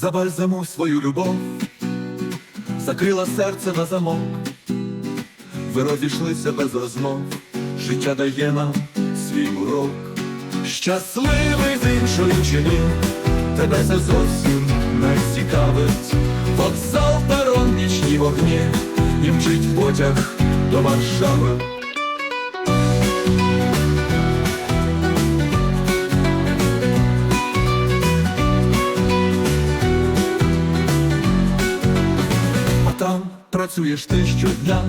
Забальзамуй свою любов, закрила серце на замок, ви розійшлися без розмов, життя дає нам свій урок. Щасливий з іншою чи ні, тебе це зовсім не цікавить. Вокзал, перон, нічні вогні, і мчить потяг до Варшави. Працюєш ти щодня,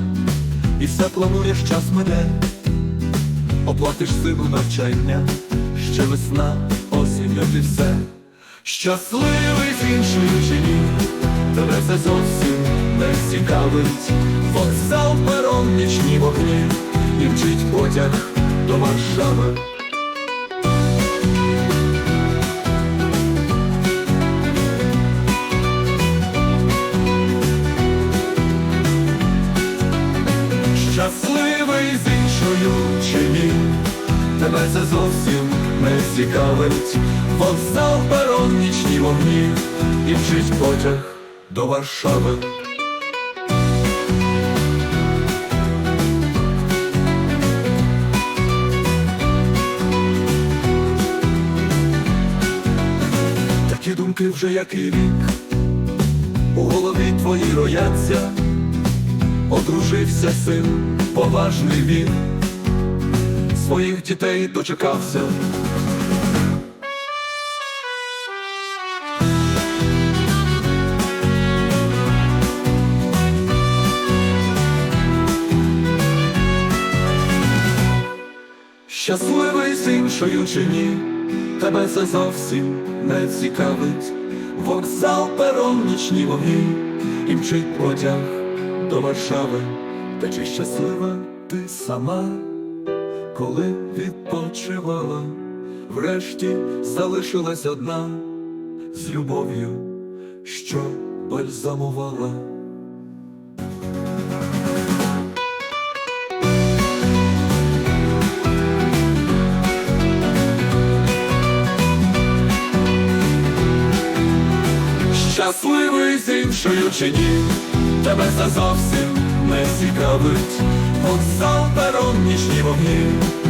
і все плануєш час мене, оплатиш сину навчання, ще весна, осінь, як і все. Щасливий з іншою чи ні, тебе це зовсім не цікавить. Вокзал, перон, нічні вогні, і мчить потяг до Варшави. Це зовсім не цікавить. Вокзал, перон, нічні вогні, і мчить потяг до Варшави. Такі думки вже який рік у голові твої рояться. Одружився син, поважний він, своїх дітей дочекався. Щасливий з іншою чи ні, тебе це зовсім не цікавить. Вокзал, перон, нічні вогні, і мчить потяг до Варшави, та чи щаслива ти сама, коли відпочивала, врешті залишилась одна з любов'ю, що бальзамувала. Щасливий з іншою чи ні, тебе це зовсім не цікавить. Вокзал, перон, нічні